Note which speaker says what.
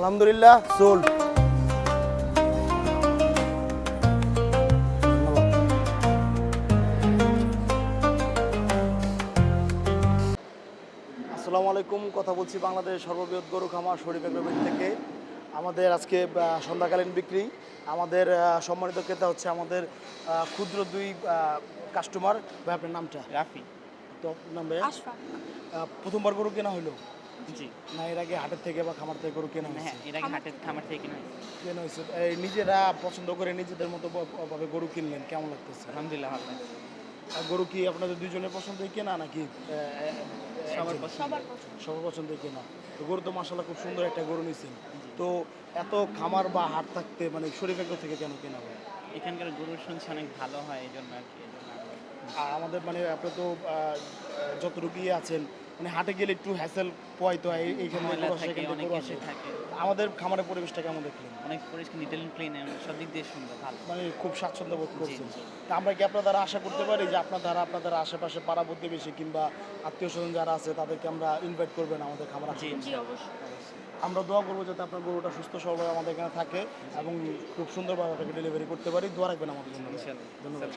Speaker 1: আলহামদুলিল্লাহ সোল আসসালামু আলাইকুম, কথা বলছি বাংলাদেশ সর্ববৃহৎ গরু খামার শরীফ এগ্রোমেন্ট থেকে। আমাদের আজকে সন্ধ্যাকালীন বিক্রি। আমাদের সম্মানিত ক্রেতা হচ্ছে আমাদের ক্ষুদ্র দুই কাস্টমার ভাই, আপনার নামটা?
Speaker 2: রাফি।
Speaker 1: নাম? প্রথমবার গরু কেনা হলো
Speaker 2: জি।
Speaker 1: না এর আগে হাটের থেকে বা খামার থেকে গরু কেনা
Speaker 2: হ্যাঁ এর আগে হাটের খামার থেকে কিনা হয়েছে।
Speaker 1: কেন হয়েছে। নিজেরা পছন্দ করে নিজেদের মতো ভাবে গরু কিনলেন কেমন লাগতেছে?
Speaker 2: আলহামদুলিল্লাহ ভালো লাগছে।
Speaker 1: আর গরু কি আপনাদের দুজনের পছন্দই কেনা নাকি
Speaker 2: সবার পছন্দ।
Speaker 3: সবার পছন্দ।
Speaker 1: পছন্দই কেনা। তো গরু তো মাসাল্লাহ খুব সুন্দর একটা গরু নিছেন। তো এত খামার বা হাট থাকতে মানে শরীফ থেকে কেন কেনা হয়?
Speaker 2: এখানকার গরুর শুনছি অনেক ভালো হয় এই জন্য আর কি
Speaker 1: আমাদের মানে আপনি তো যতটুকু ইয়ে আছেন মানে হাটে গেলে একটু হ্যাসেল পোয়াইতে হয় এই- এইখানে আমাদের খামারের পরিবেশটা কেমন দেখলেন?
Speaker 2: অনেক পরিষ্কার নিটেল ক্লিন সব দিক দিয়ে সুন্দর ভালো।
Speaker 1: মানে খুব স্বাচ্ছন্দ্য বোধ করছেন। তা আমরা কি আপনার দ্বারা আশা করতে পারি যে আপনার দ্বারা আপনাদের আশেপাশে পাড়া প্রতিবেশী কিংবা আত্মীয় স্বজন যারা আছে তাদেরকে আমরা ইনভাইট করবেন আমাদের খামার
Speaker 3: অবশ্যই।
Speaker 1: আমরা দোয়া করব যাতে আপনার গরুটা সুস্থ সবল আমাদের এখানে থাকে এবং খুব সুন্দরভাবে আপনাকে ডেলিভারি করতে পারি। দোয়া রাখবেন আমাদের জন্য। ধন্যবাদ।